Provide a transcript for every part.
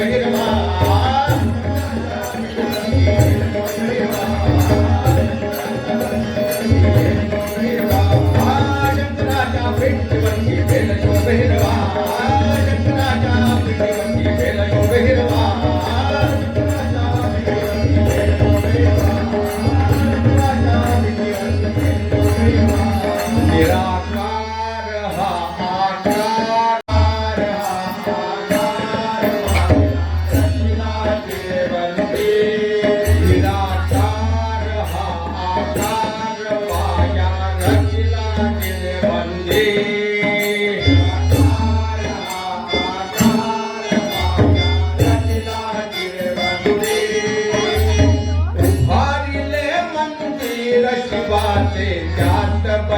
Sing it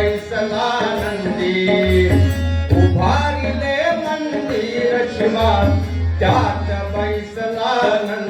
कैसलानंदी उभारिले मंदिर शिवा त्यात बैसलानंदी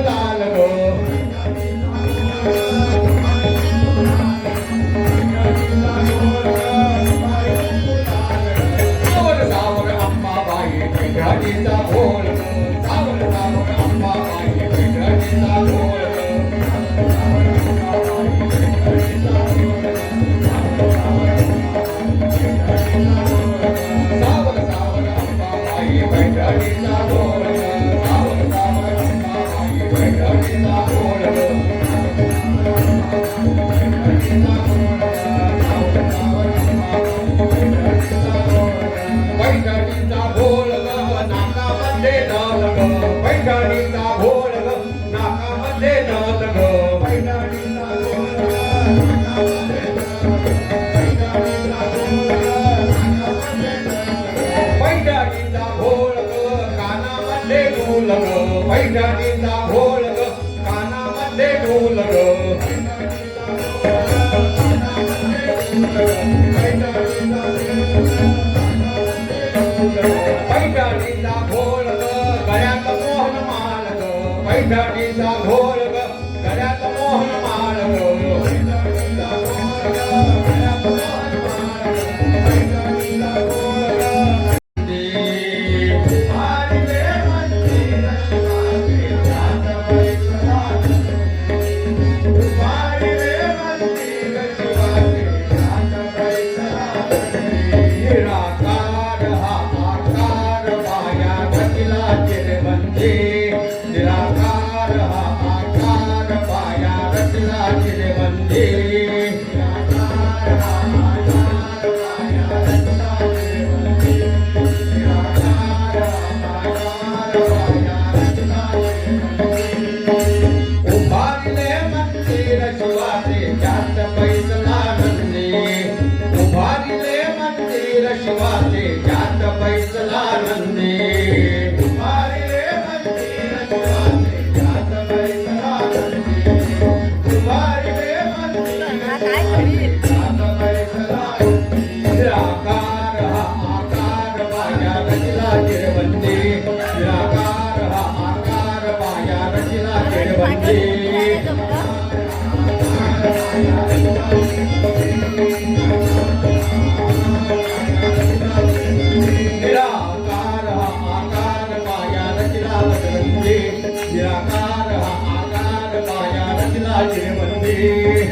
அறிந்த போலும் पैठणीचा भोळ ग कानामध्ये ढोल ग पैठणीचा り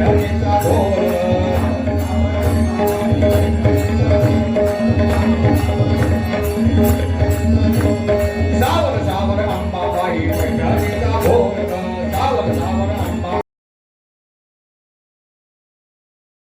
Yang.